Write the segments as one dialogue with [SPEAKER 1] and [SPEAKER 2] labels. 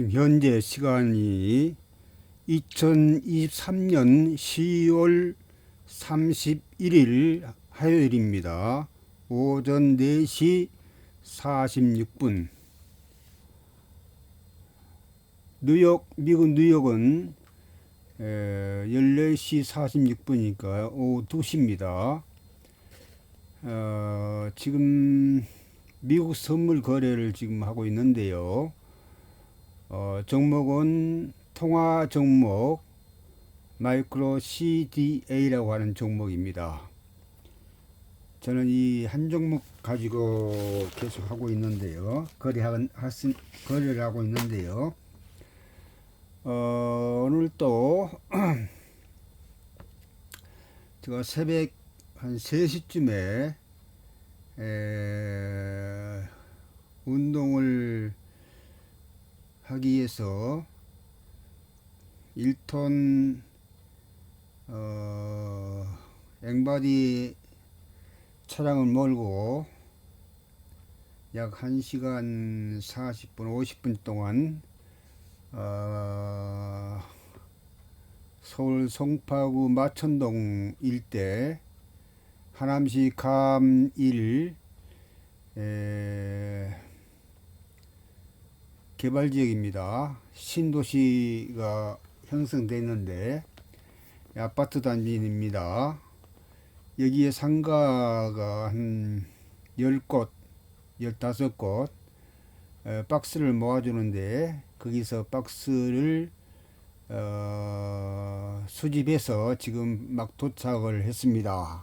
[SPEAKER 1] 지금 현재 시간이 2023년 10월 31일 화요일입니다. 오전 4시 46분. 뉴욕, 미국 뉴욕은 에, 14시 46분이니까 오후 2시입니다. 어, 지금 미국 선물 거래를 지금 하고 있는데요. 어, 종목은 통화 종목 마이크로 CDA라고 하는 종목입니다. 저는 이 한 종목 가지고 계속 하고 있는데요. 거래하는 거래를 하고 있는데요. 어, 오늘 또 제가 새벽 한 3시쯤에 에, 운동을 하기 위 해서 1톤 어, 앵바디 차량을 몰고 약 1시간 40분 50분 동안 어, 서울 송파구 마천동 일대 하남시 감일 에, 개발 지역입니다. 신도시가 형성되어 있는데 아파트 단지입니다. 여기에 상가가 한 10곳, 15곳 에, 박스를 모아주는데 거기서 박스를 어, 수집해서 지금 막 도착을 했습니다.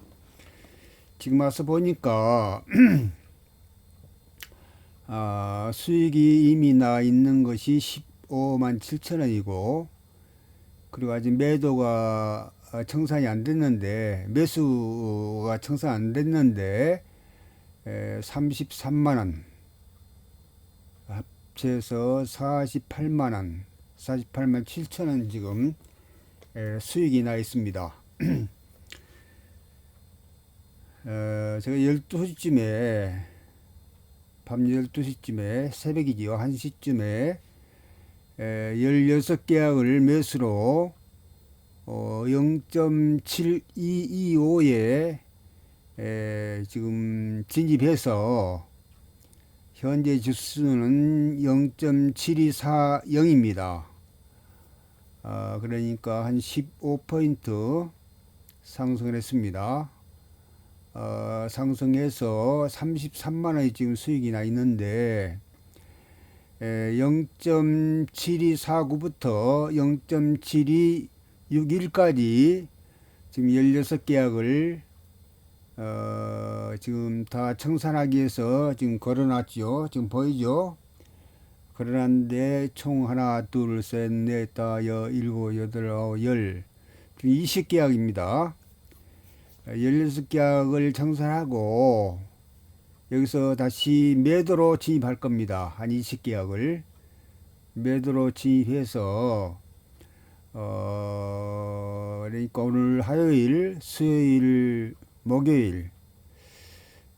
[SPEAKER 1] 지금 와서 보니까 아, 수익이 이미 나 있는 것이 15만 7천 원이고 그리고 아직 매도가 청산이 안 됐는데 매수가 청산 안 됐는데 에, 33만 원 합쳐서 48만 원 48만 7천 원 지금 에, 수익이 나 있습니다. 어, 제가 12시쯤에 밤 12시쯤에 새벽이지요. 1시쯤에 16계약을 매수로 어, 0.7225에 지금 진입해서 현재 주수는 0.7240입니다. 아, 그러니까 한 15포인트 상승을 했습니다. 어, 상승해서 33만 원이 지금 수익이 나 있는데 0.7249부터 0.7261까지 지금 16계약을 어, 지금 다 청산하기 위해서 지금 걸어놨죠. 지금 보이죠? 걸어놨는데 총 하나, 둘, 셋, 넷, 다, 여, 일곱, 여덟, 아홉, 열. 지금 20계약입니다. 16계약을 청산하고 여기서 다시 매도로 진입할 겁니다. 한 20계약을 매도로 진입해서 어 그러니까 오늘 화요일, 수요일, 목요일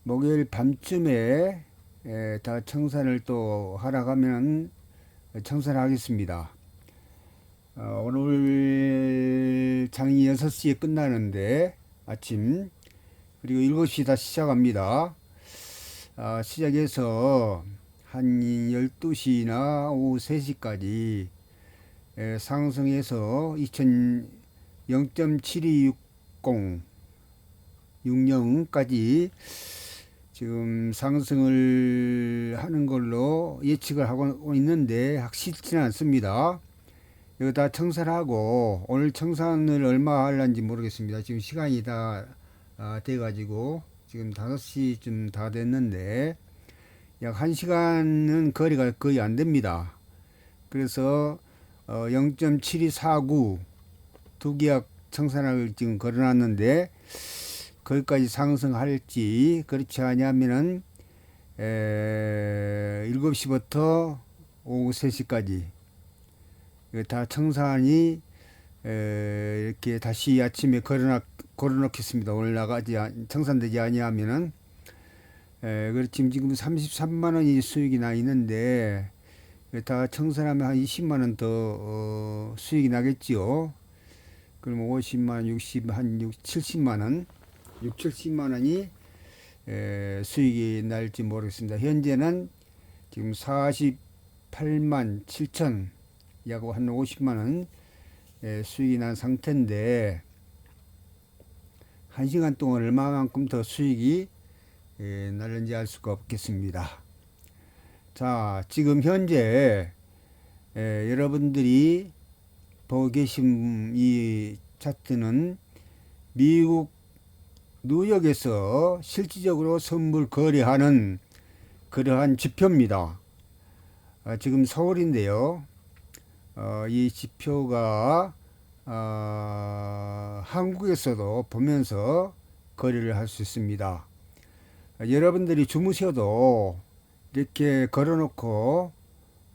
[SPEAKER 1] 목요일 밤쯤에 에, 다 청산을 또 하러 가면 청산하겠습니다. 어, 오늘 장이 6시에 끝나는데 아침 그리고 7시 다시 시작합니다. 아, 시작해서 한 12시나 오후 3시까지 에, 상승해서 2000 0.7260 60까지 지금 상승을 하는 걸로 예측을 하고 있는데 확실치는 않습니다. 이거 다 청산하고 오늘 청산을 얼마 할란지 모르겠습니다. 지금 시간이 다 아, 돼가지고 지금 5시쯤 다 됐는데 약 1시간은 거리가 거의 안 됩니다. 그래서 어, 0.7249두 계약 청산을 지금 걸어놨는데 거기까지 상승할지 그렇지 않으면은 에, 7시부터 오후 3시까지 이거 다 청산이 에, 이렇게 다시 아침에 걸어놓, 걸어놓겠습니다. 오늘 나가지 않- 청산되지 아니하면은 에, 그렇 지금 지금 33만 원이 수익이 나 있는데 다 청산하면 한 20만 원더 어, 수익이 나겠지요. 그럼 50만, 60, 한 6, 70만 원, 6, 70만 원이 에, 수익이 날지 모르겠습니다. 현재는 지금 48만 7천, 약 한 50만 원 에, 수익이 난 상태인데 한 시간 동안 얼마만큼 더 수익이 에, 날는지 알 수가 없겠습니다. 자, 지금 현재 에, 여러분들이 보고 계신 이 차트는 미국 뉴욕에서 실질적으로 선물 거래하는 그러한 지표입니다. 아, 지금 서울인데요. 어, 이 지표가 어, 한국에서도 보면서 거래를 할 수 있습니다. 아, 여러분들이 주무셔도 이렇게 걸어놓고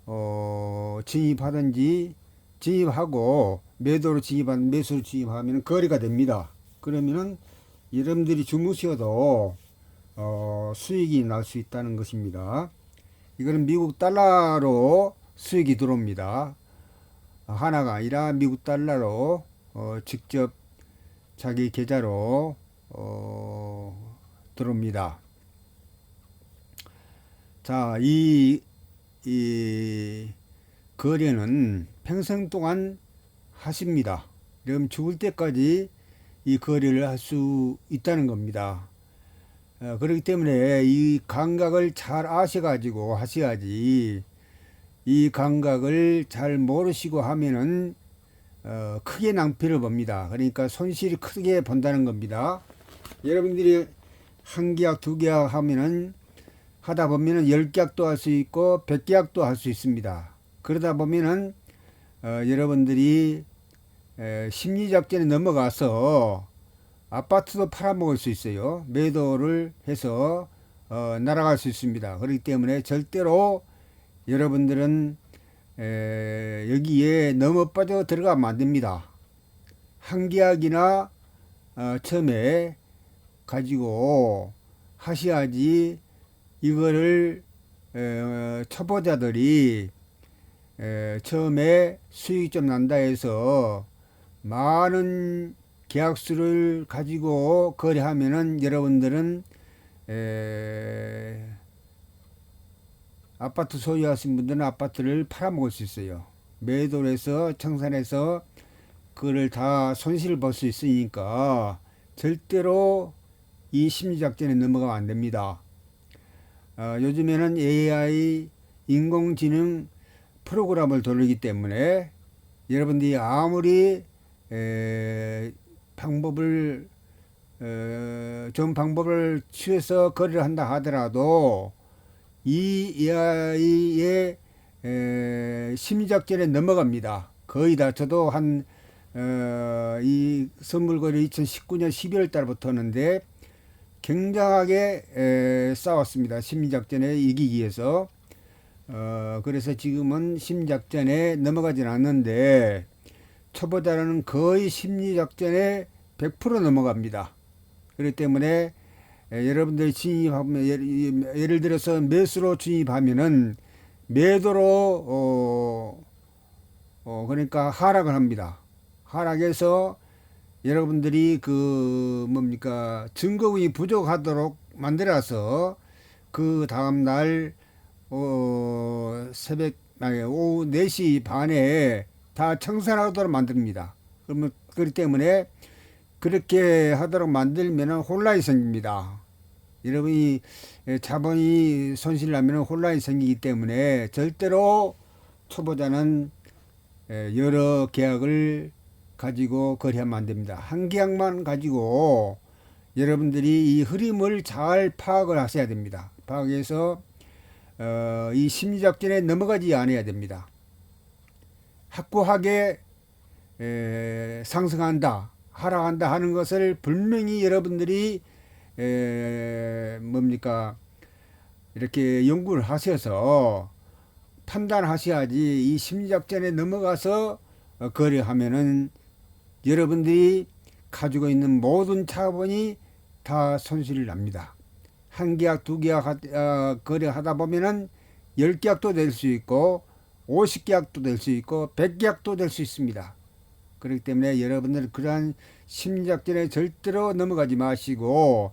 [SPEAKER 1] 어, 진입하든지 진입하고 매도로 진입한 매수로 진입하면 거래가 됩니다. 그러면은 여러분들이 주무셔도 어, 수익이 날 수 있다는 것입니다. 이거는 미국 달러로 수익이 들어옵니다. 하나가 아니라 미국 달러로 어, 직접 자기 계좌로 어, 들어옵니다. 자, 이, 이 거래는 평생 동안 하십니다. 그럼 죽을 때까지 이 거래를 할 수 있다는 겁니다. 어, 그렇기 때문에 이 감각을 잘 아셔가지고 하셔야지 이 감각을 잘 모르시고 하면은 어, 크게 낭패를 봅니다. 그러니까 손실이 크게 본다는 겁니다. 여러분들이 한 계약, 두 계약 하면은 하다 보면은 열 계약도 할 수 있고 백 계약도 할 수 있습니다. 그러다 보면은 어, 여러분들이 에, 심리작전에 넘어가서 아파트도 팔아먹을 수 있어요. 매도를 해서 어, 날아갈 수 있습니다. 그렇기 때문에 절대로 여러분들은 에, 여기에 너무 빠져 들어가면 안 됩니다. 한 계약이나 어, 처음에 가지고 하셔야지 이거를 에, 초보자들이 에, 처음에 수익이 좀 난다 해서 많은 계약수를 가지고 거래하면은 여러분들은 에, 아파트 소유하신 분들은 아파트를 팔아먹을 수 있어요. 매도를 해서 청산해서 그걸 다 손실을 볼 수 있으니까 절대로 이 심리작전에 넘어가면 안 됩니다. 어, 요즘에는 AI 인공지능 프로그램을 돌리기 때문에 여러분들이 아무리 에, 방법을 에, 좋은 방법을 취해서 거래를 한다 하더라도 이 AI의 에, 심리작전에 넘어갑니다. 거의 다 저도 한 어, 이 선물 거래 2019년 12월 달부터는데 굉장하게 에, 싸웠습니다. 심리작전에 이기기 위해서. 어, 그래서 지금은 심리작전에 넘어가진 않는데 초보자는 거의 심리작전에 100% 넘어갑니다. 그렇기 때문에 에, 여러분들이 진입하면 예를, 예를 들어서 매수로 진입하면은 매도로 어, 어 그러니까 하락을 합니다. 하락해서 여러분들이 그 뭡니까 증거운이 부족하도록 만들어서 그 다음 날 어, 새벽 아니 오후 4시 반에 다 청산하도록 만듭니다. 그러면 그렇기 때문에 그렇게 하도록 만들면 혼란이 생깁니다. 여러분 이 자본이 손실 나면 혼란이 생기기 때문에 절대로 초보자는 여러 계약을 가지고 거래하면 안 됩니다. 한 계약만 가지고 여러분들이 이 흐름을 잘 파악을 하셔야 됩니다. 파악해서 어, 이 심리작전에 넘어가지 않아야 됩니다. 확고하게 에, 상승한다, 하락한다 하는 것을 분명히 여러분들이 에, 뭡니까 이렇게 연구를 하셔서 판단하셔야지 이 심리작전에 넘어가서 어, 거래하면은 여러분들이 가지고 있는 모든 자본이 다 손실이 납니다. 한 계약, 두 계약 하, 어, 거래하다 보면은 열 계약도 될 수 있고 50계약도 될 수 있고 100계약도 될 수 있습니다. 그렇기 때문에 여러분들 그러한 심리작전에 절대로 넘어가지 마시고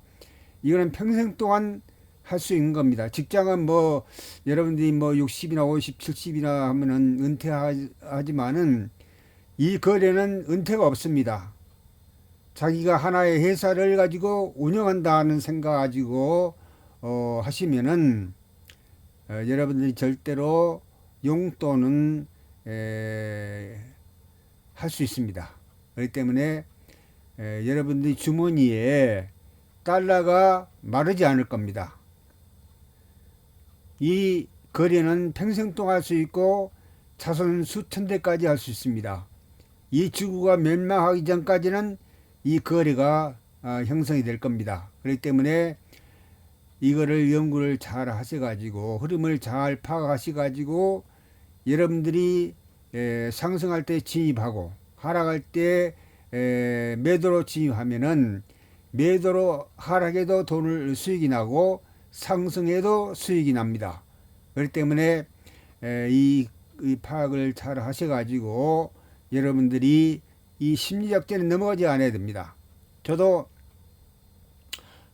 [SPEAKER 1] 이거는 평생 동안 할 수 있는 겁니다. 직장은 뭐 여러분들이 뭐 60이나 50, 70이나 하면은 은퇴하지만은 이 거래는 은퇴가 없습니다. 자기가 하나의 회사를 가지고 운영한다는 생각 가지고 어, 하시면은 어, 여러분들이 절대로 용돈은 할 수 있습니다. 그렇기 때문에 에, 여러분들이 주머니에 달러가 마르지 않을 겁니다. 이 거래는 평생 동안 할 수 있고 자손 수천 대까지 할 수 있습니다. 이 지구가 멸망하기 전까지는 이 거래가 아, 형성이 될 겁니다. 그렇기 때문에 이거를 연구를 잘 하셔가지고 흐름을 잘 파악하셔가지고 여러분들이 에, 상승할 때 진입하고 하락할 때 에, 매도로 진입하면은 매도로 하락해도 돈을 수익이 나고 상승해도 수익이 납니다. 그렇기 때문에 에, 이, 이 파악을 잘 하셔가지고 여러분들이 이 심리작전에 넘어가지 않아야 됩니다. 저도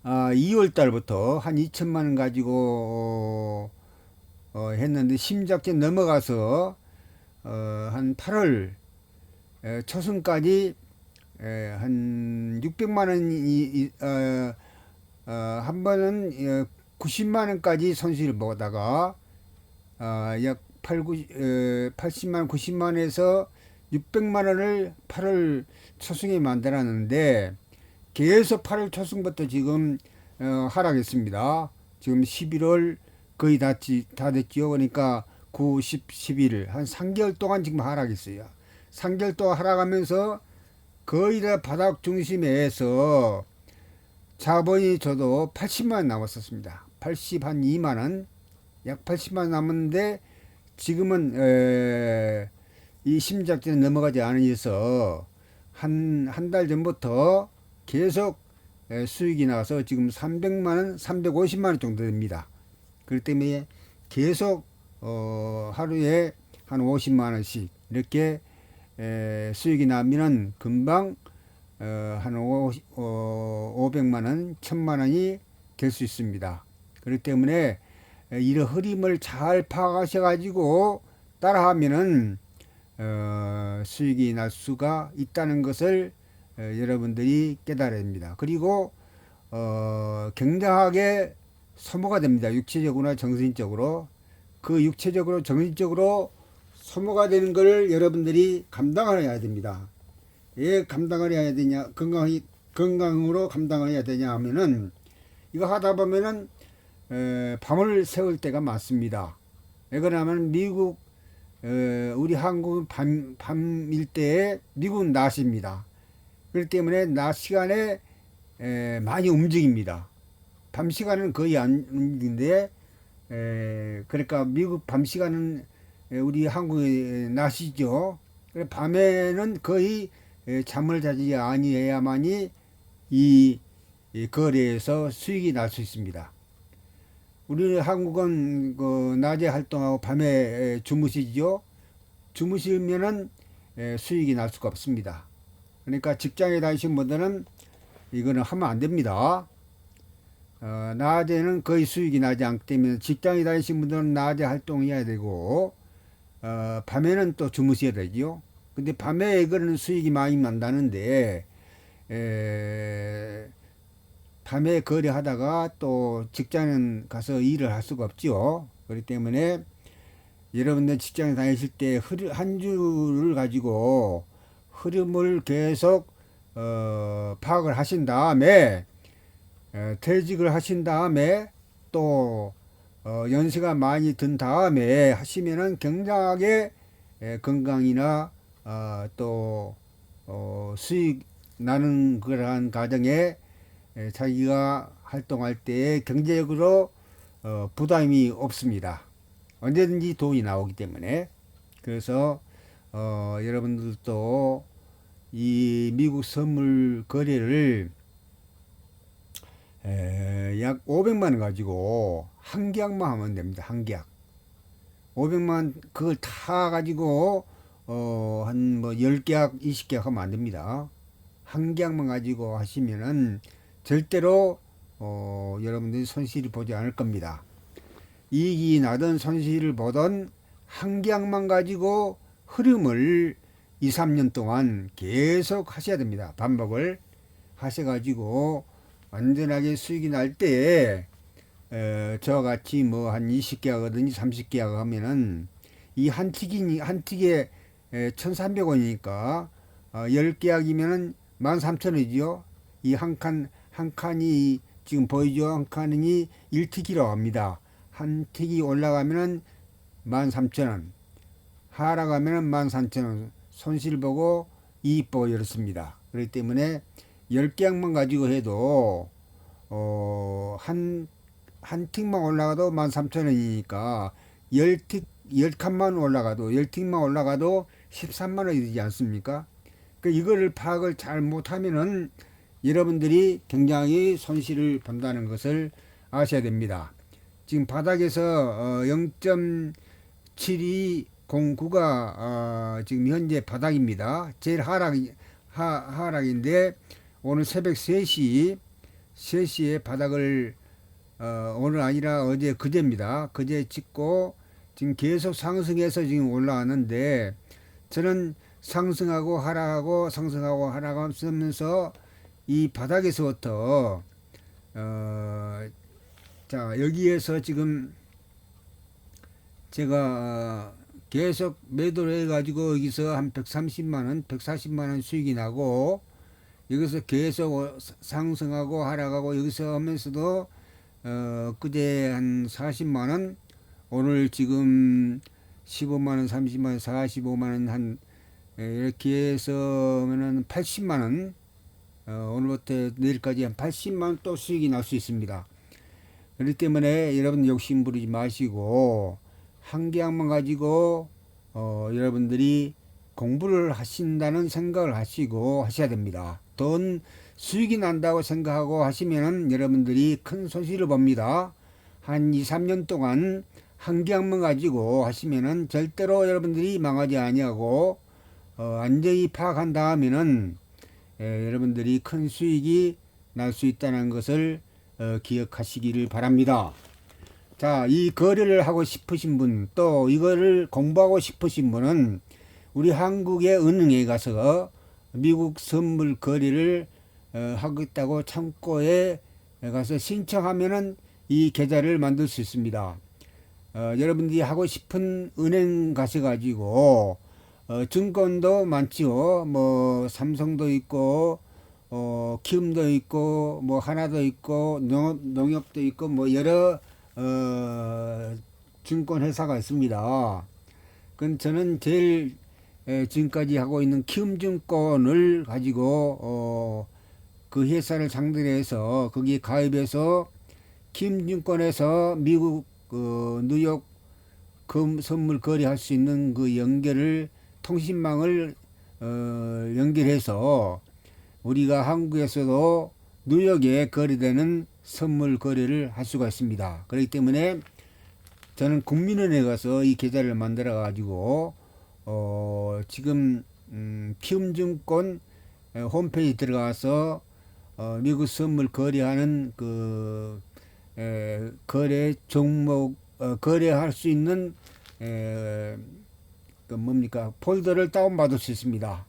[SPEAKER 1] 아, 2월 달부터 한 2천만 원 가지고 어, 했는데 심리작전 넘어가서 어, 한 8월 에, 초순까지 에, 한 600만 원이 어, 어, 한 번은 어, 90만 원까지 손실을 보다가 어, 약 8, 9, 에, 80만 원, 90만 원에서 600만 원을 8월 초승에 만들었는데 계속 8월 초승부터 지금 어, 하락했습니다. 지금 11월 거의 다, 다 됐지요. 그러니까 9, 10, 11일 한 3개월 동안 지금 하락했어요. 3개월 동안 하락하면서 거의 다 바닥 중심에서 자본이 저도 80만 원 남았었습니다. 80 한 2만 원, 약 80만 원 남았는데 지금은 에, 이 심작전에 넘어가지 않으셔서 한 한 달 전부터 계속 에, 수익이 나서 지금 300만 원, 350만 원 정도 됩니다. 그렇기 때문에 계속 어, 하루에 한 50만 원씩 이렇게 에, 수익이 나면은 금방 어, 한 오, 어, 500만 원, 1000만 원이 될 수 있습니다. 그렇기 때문에 에, 이런 흐름을 잘 파악하셔 가지고 따라하면은 어, 수익이 날 수가 있다는 것을 어, 여러분들이 깨달아야 됩니다. 그리고 어, 굉장하게 소모가 됩니다. 육체적으로나 정신적으로 그 육체적으로 정신적으로 소모가 되는 것을 여러분들이 감당을 해야 됩니다. 왜 감당을 해야 되냐 건강히 건강으로 감당을 해야 되냐 하면은 이거 하다 보면은 에, 밤을 새울 때가 많습니다. 왜 그러냐면 미국 에, 우리 한국은 밤 밤일 때에 미국은 낮입니다. 그렇기 때문에 낮 시간에 에, 많이 움직입니다. 밤 시간은 거의 안 움직이는데 에, 그러니까 미국 밤 시간은 에, 우리 한국의 낮이죠. 밤에는 거의 에, 잠을 자지 아니해야만이 이, 이 거래에서 수익이 날 수 있습니다. 우리 한국은 그 낮에 활동하고 밤에 에, 주무시죠. 주무시면은 에, 수익이 날 수가 없습니다. 그러니까 직장에 다니신 분들은 이거는 하면 안 됩니다. 어, 낮에는 거의 수익이 나지 않기 때문에 직장에 다니신 분들은 낮에 활동해야 되고 어, 밤에는 또 주무셔야 되죠. 근데 밤에 그런 수익이 많이 난다는데 에, 밤에 거래하다가 또 직장에 가서 일을 할 수가 없죠. 그렇기 때문에 여러분들 직장에 다니실 때 한 주를 가지고 흐름을 계속 어, 파악을 하신 다음에 에, 퇴직을 하신 다음에 또 어, 연세가 많이 든 다음에 하시면은 굉장하게 에, 건강이나 어, 또 어, 수익 나는 그러한 가정에 에, 자기가 활동할 때 경제적으로 어, 부담이 없습니다. 언제든지 돈이 나오기 때문에 그래서 어, 여러분들도 이 미국 선물 거래를 에, 약 500만 원 가지고 한 계약만 하면 됩니다. 한 계약. 500만 그걸 타 가지고 어 한 뭐 10계약 20계약 하면 안 됩니다. 한 계약만 가지고 하시면은 절대로 어 여러분들이 손실을 보지 않을 겁니다. 이익이 나든 손실을 보던 한 계약만 가지고 흐름을 2, 3년 동안 계속 하셔야 됩니다. 반복을 하셔 가지고 완전하게 수익이 날 때에 에, 저와 같이 뭐 한 20계약이든지 30계약 하면은 이 한 틱이 한 틱에 1,300원이니까 어, 10계약이면은 13,000원이죠. 이 한 칸 한 칸이 지금 보이죠? 한 칸이 1틱이라고 합니다. 한 틱이 올라가면은 13,000원. 하락하면은 13,000원. 손실 보고 이익 보고 이렇습니다. 그렇기 때문에 10계약만 가지고 해도 어, 한, 한 틱만 올라가도 13,000원이니까 10틱, 10칸만 올라가도 10틱만 올라가도 13만 원이 되지 않습니까? 그 이거를 파악을 잘 못하면은 여러분들이 굉장히 손실을 본다는 것을 아셔야 됩니다. 지금 바닥에서 어, 0.7209가 어, 지금 현재 바닥입니다. 제일 하락 하, 하락인데 오늘 새벽 3시 3시에 바닥을 어, 오늘 아니라 어제 그제입니다. 그제 찍고 지금 계속 상승해서 지금 올라왔는데 저는 상승하고 하락하고 상승하고 하락하면서 이 바닥에서부터 어, 자 여기에서 지금 제가 계속 매도를 해가지고 여기서 한 130만원, 140만원 수익이 나고 여기서 계속 상승하고 하락하고 여기서 하면서도 어, 그제 한 40만 원, 오늘 지금 15만 원, 30만 원, 45만 원 한 이렇게 해서면은 80만 원, 어, 오늘부터 내일까지 한 80만 원 또 수익이 날 수 있습니다. 그렇기 때문에 여러분 욕심 부리지 마시고 한 계약만 가지고 어, 여러분들이 공부를 하신다는 생각을 하시고 하셔야 됩니다. 돈 수익이 난다고 생각하고 하시면은 여러분들이 큰 손실을 봅니다. 한 2, 3년 동안 한 계약만 가지고 하시면은 절대로 여러분들이 망하지 아니하고 어, 안정히 파악한 다음에는 에, 여러분들이 큰 수익이 날 수 있다는 것을 어, 기억하시기를 바랍니다. 자, 이 거래를 하고 싶으신 분, 또 이거를 공부하고 싶으신 분은 우리 한국의 은행에 가서 미국 선물 거래를 어, 하겠다고 창고에 가서 신청하면은 이 계좌를 만들 수 있습니다. 어, 여러분들이 하고 싶은 은행 가셔가지고 어, 증권도 많지요. 뭐 삼성도 있고 어, 키움도 있고 뭐 하나도 있고 농업, 농협도 있고 뭐 여러 어, 증권 회사가 있습니다. 그 저는 제일 에, 지금까지 하고 있는 키움증권을 가지고 어, 그 회사를 상대로 해서 거기 가입해서 키움증권에서 미국 그 뉴욕 금 선물 거래할 수 있는 그 연결을 통신망을 어, 연결해서 우리가 한국에서도 뉴욕에 거래되는 선물 거래를 할 수가 있습니다. 그렇기 때문에 저는 국민은행에 가서 이 계좌를 만들어 가지고 어, 지금 음, 키움증권 홈페이지 들어가서 어, 미국 선물 거래하는 그 에, 거래 종목 어, 거래할 수 있는 에, 그 뭡니까 폴더를 다운 받을 수 있습니다.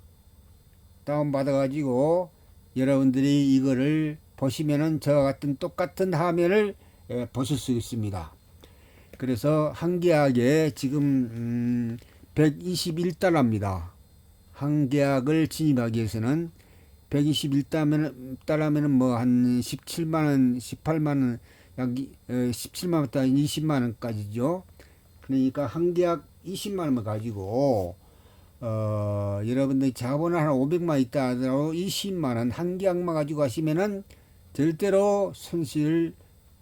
[SPEAKER 1] 다운 받아 가지고 여러분들이 이거를 보시면은 저와 같은 똑같은 화면을 에, 보실 수 있습니다. 그래서 한 계약에 지금 음, 121달러입니다. 한 계약을 진입하기 위해서는 121달러면은 뭐 한 17만 원, 18만 원, 약 17만 원부터 20만 원까지죠. 그러니까 한 계약 20만 원만 가지고 어, 여러분들이 자본을 한 500만 있다 하더라도 20만 원 한 계약만 가지고 하시면은 절대로 손실을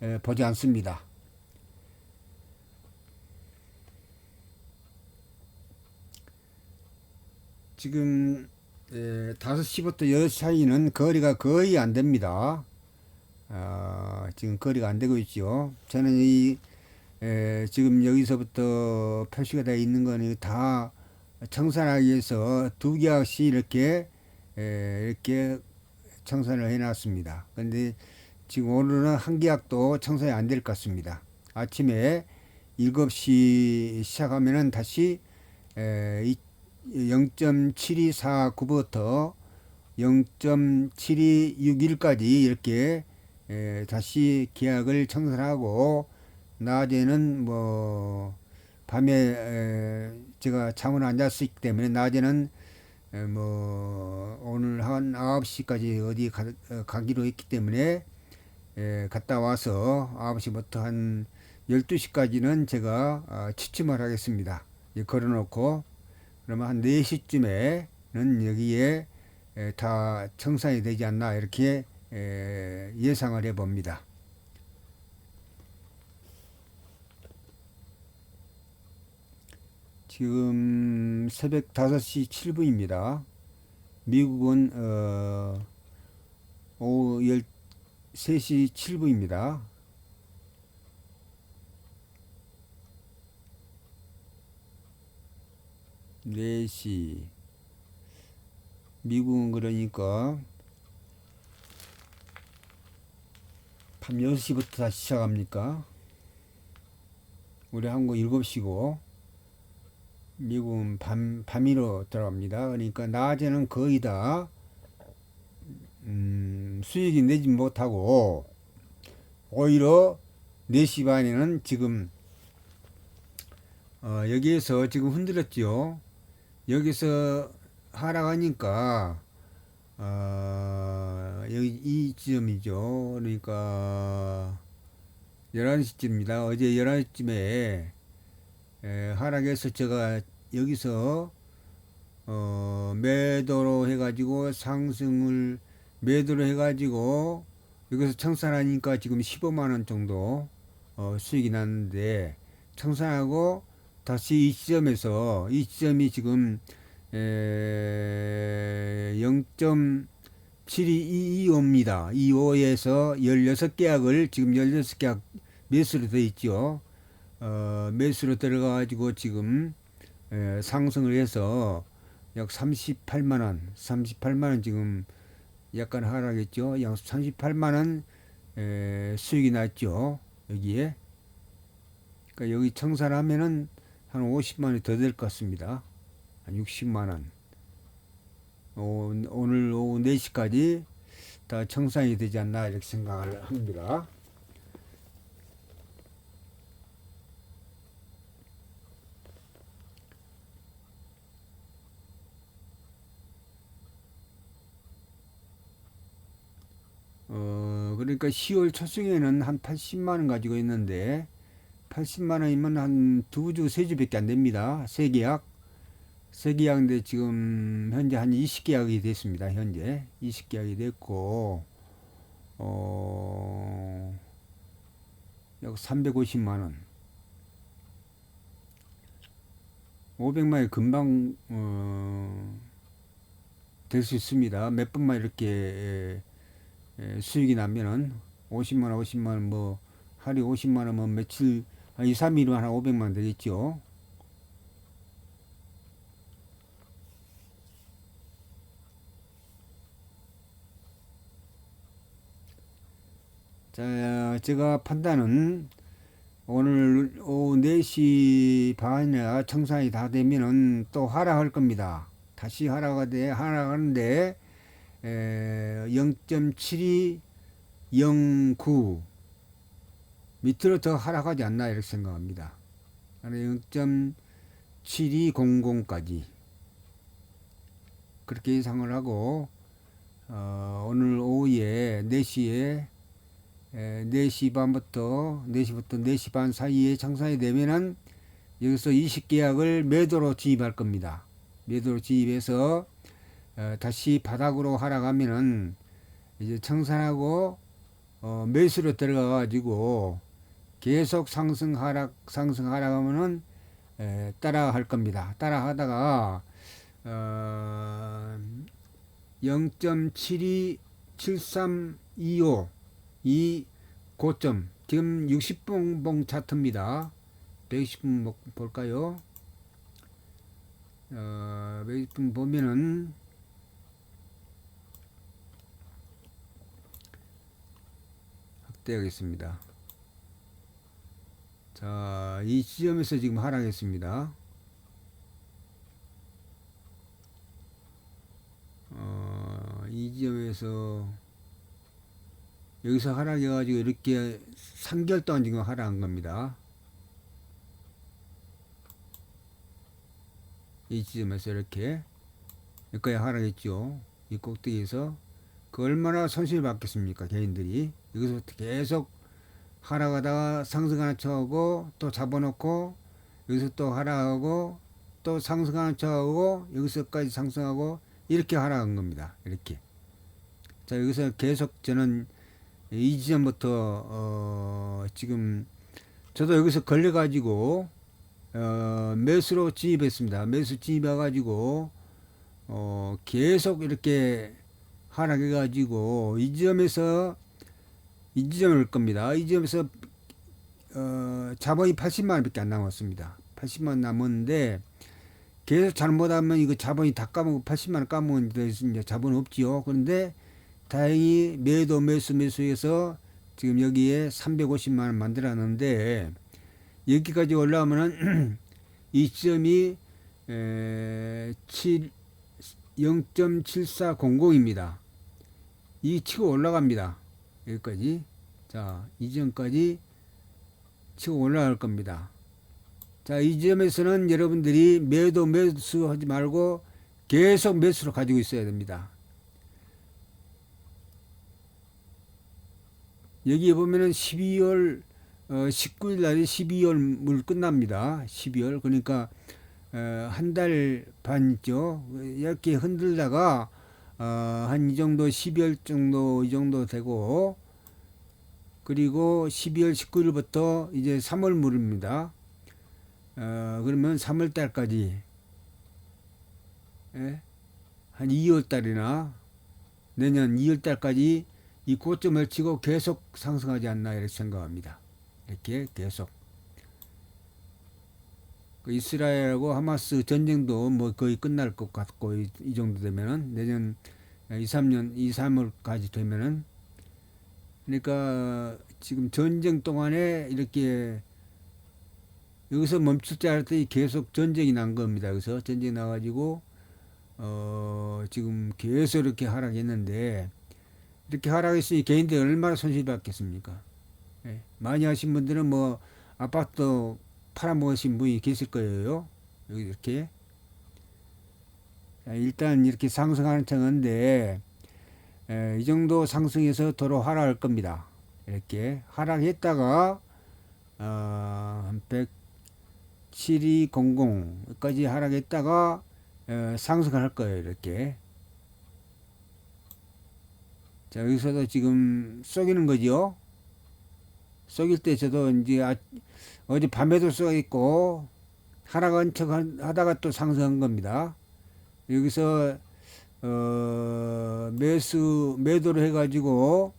[SPEAKER 1] 에, 보지 않습니다. 지금 에, 5시부터 6시 사이는 거리가 거의 안 됩니다. 어, 지금 거리가 안 되고 있죠. 저는 이 에, 지금 여기서부터 표시가 되어 있는 거는 다 청산하기 위해서 두 계약씩 이렇게 에, 이렇게 청산을 해놨습니다. 근데 지금 오늘은 한 계약도 청산이 안 될 것 같습니다. 아침에 7시 시작하면은 다시 에, 이- 0.7249부터 0.7261까지 이렇게 에, 다시 계약을 청산하고 낮에는 뭐 밤에 에, 제가 잠을 안 잤기 때문에 낮에는 에, 뭐 오늘 한 9시까지 어디 가, 어, 가기로 했기 때문에 에, 갔다 와서 9시부터 한 12시까지는 제가 아, 취침을 하겠습니다. 예, 걸어놓고 그러면 한 4시쯤에는 여기에 에, 다 청산이 되지 않나 이렇게 에, 예상을 해 봅니다. 지금 새벽 5시 7분입니다. 미국은 어, 오후 13시 7분입니다. 네시 미국은 그러니까 밤 6시부터 다시 시작합니까? 우리 한국 7시고 미국은 밤, 밤이로 들어갑니다. 그러니까 낮에는 거의 다 음, 수익이 내지 못하고 오히려 4시 반에는 지금 어, 여기에서 지금 흔들었죠. 여기서 하락하니까 어, 여기 이 지점이죠. 그러니까 11시쯤입니다. 어제 11시쯤에 에, 하락해서 제가 여기서 어, 매도로 해가지고 상승을 매도로 해가지고 여기서 청산하니까 지금 15만 원 정도 어, 수익이 났는데 청산하고 다시 이 지점에서 이 지점이 지금 에, 0.7225입니다. 25에서 16계약을 지금 16계약 매수로 되어 있죠. 어, 매수로 들어가 가지고 지금 에, 상승을 해서 약 38만 원, 38만 원 지금 약간 하락했죠. 약 38만 원 에, 수익이 났죠. 여기에. 그러니까 여기 청산하면은 한 50만 원이 더 될 것 같습니다. 한 60만 원. 오, 오늘 오후 4시까지 다 청산이 되지 않나 이렇게 생각을 합니다. 어, 그러니까 10월 초중에는 한 80만 원 가지고 있는데 80만 원이면 한 두 주, 세 주밖에 안 됩니다. 세 계약. 세 계약인데 지금 현재 한 20계약이 됐습니다. 현재 20계약이 됐고 어, 약 350만 원. 500만 원이 금방 어, 될 수 있습니다. 몇 번만 이렇게 에, 수익이 나면은 50만 원, 50만 원, 뭐 하루에 50만 원, 뭐 며칠 한 2, 3일이면 한 500만 원 되겠죠. 자, 제가 판단은 오늘 오후 4시 반이나 청산이 다 되면은 또 하락할 겁니다. 다시 하락하되 하락하는데 0.7209 밑으로 더 하락하지 않나 이렇게 생각합니다. 0.7200까지 그렇게 예상을 하고 어, 오늘 오후에 4시에 에, 4시 반부터 4시부터 4시 반 사이에 청산이 되면은 여기서 20계약을 매도로 진입할 겁니다. 매도로 진입해서 어, 다시 바닥으로 하락하면은 이제 청산하고 어, 매수로 들어가 가지고 계속 상승 하락 상승 하락하면은 에, 따라할 겁니다. 따라하다가 어, 0.727325 이 고점 지금 60분봉 차트입니다. 120분 뭐 볼까요? 어, 120분 보면은 확대하겠습니다. 자, 이 지점에서 지금 하락했습니다. 어, 이 지점에서 여기서 하락해가지고 이렇게 3개월 동안 지금 하락한 겁니다. 이 지점에서 이렇게 여기까지 하락했죠. 이 꼭대기에서 그 얼마나 손실을 받겠습니까 개인들이 여기서 계속 하락하다가 상승하는 척하고 또 잡아놓고 여기서 또 하락하고 또 상승하는 척하고 여기서까지 상승하고 이렇게 하락한 겁니다. 이렇게 자 여기서 계속 저는 이 지점부터 어 지금 저도 여기서 걸려가지고 어 매수로 진입했습니다. 매수 진입해가지고 어 계속 이렇게 하락해가지고 이 지점에서 이 지점을 겁니다. 이 지점에서 어 자본이 80만 원밖에 안 남았습니다. 80만 원 남았는데 계속 잘못하면 이거 자본이 다 까먹고 80만 원 까먹은 데 이제 자본 없지요. 그런데 다행히 매도 매수 매수해서 지금 여기에 350만 원 만들었는데 여기까지 올라오면은 이 지점이 에, 7 0.7400입니다. 이 치고 올라갑니다. 여기까지. 자, 이 지점까지 치고 올라갈 겁니다. 자, 이 지점에서는 여러분들이 매도 매수 하지 말고 계속 매수로 가지고 있어야 됩니다. 여기 보면은 12월 어, 19일 날이 12월 물 끝납니다. 12월 그러니까 어, 한달반 있죠. 이렇게 흔들다가 어, 한 이 정도 12월 정도 이 정도 되고 그리고 12월 19일부터 이제 3월 물입니다. 어, 그러면 3월 달까지 예? 한 2월 달이나 내년 2월 달까지 이 고점을 치고 계속 상승하지 않나 이렇게 생각합니다. 이렇게 계속. 그 이스라엘하고 하마스 전쟁도 뭐 거의 끝날 것 같고 이, 이 정도 되면은 내년 2, 3년 2, 3월까지 되면은 그러니까 지금 전쟁 동안에 이렇게 여기서 멈출 줄 알았더니 계속 전쟁이 난 겁니다. 여기서 전쟁 나가지고 어 지금 계속 이렇게 하락했는데 이렇게 하락했으니 개인들이 얼마나 손실 받겠습니까? 예. 많이 하신 분들은 뭐 아파트 팔아먹으신 분이 계실 거예요. 여기 이렇게. 자, 일단 이렇게 상승하는 척인데 이 정도 상승해서 도로 하락할 겁니다. 이렇게 하락했다가 어, 한 17200까지 하락했다가 어, 상승을 할 거예요. 이렇게. 자, 여기서도 지금 쏘기는 거죠. 쏘길 때 저도 이제 아, 어제 밤에도 쏘있고 하락한 척 하다가 또 상승한 겁니다. 여기서 어, 매수 매도를 해가지고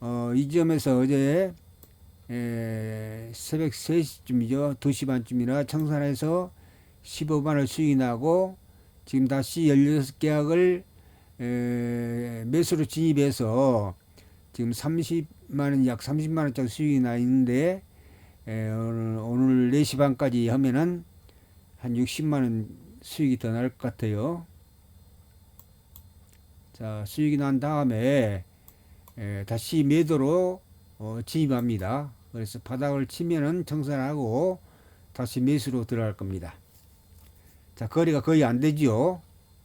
[SPEAKER 1] 어, 이 점에서 어제 에, 새벽 3시쯤이죠. 2시 반쯤이나 청산해서 15만원 수익이 나고 지금 다시 16계약을 에, 매수로 진입해서 지금 30만원, 약 30만원짜리 수익이 나 있는데 에, 오늘, 오늘 4시 반까지 하면은 한 60만원 수익이 더 날 것 같아요. 자, 수익이 난 다음에 에, 다시 매도로 어, 진입합니다. 그래서 바닥을 치면은 청산하고 다시 매수로 들어갈 겁니다. 자, 거리가 거의 안 되죠.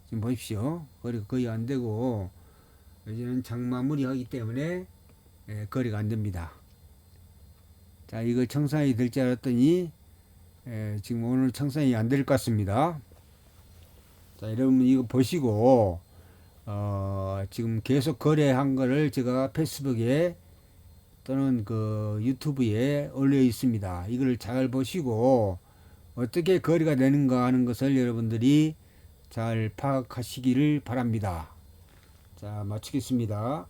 [SPEAKER 1] 지금 보십시오. 거리가 거의 안 되고, 이제는 장마무리 하기 때문에, 예, 거리가 안 됩니다. 자, 이거 청산이 될 줄 알았더니, 예, 지금 오늘 청산이 안 될 것 같습니다. 자, 여러분 이거 보시고, 어, 지금 계속 거래한 거를 제가 페이스북에 또는 그 유튜브에 올려 있습니다. 이걸 잘 보시고, 어떻게 거래가 되는가 하는 것을 여러분들이 잘 파악하시기를 바랍니다. 자, 마치겠습니다.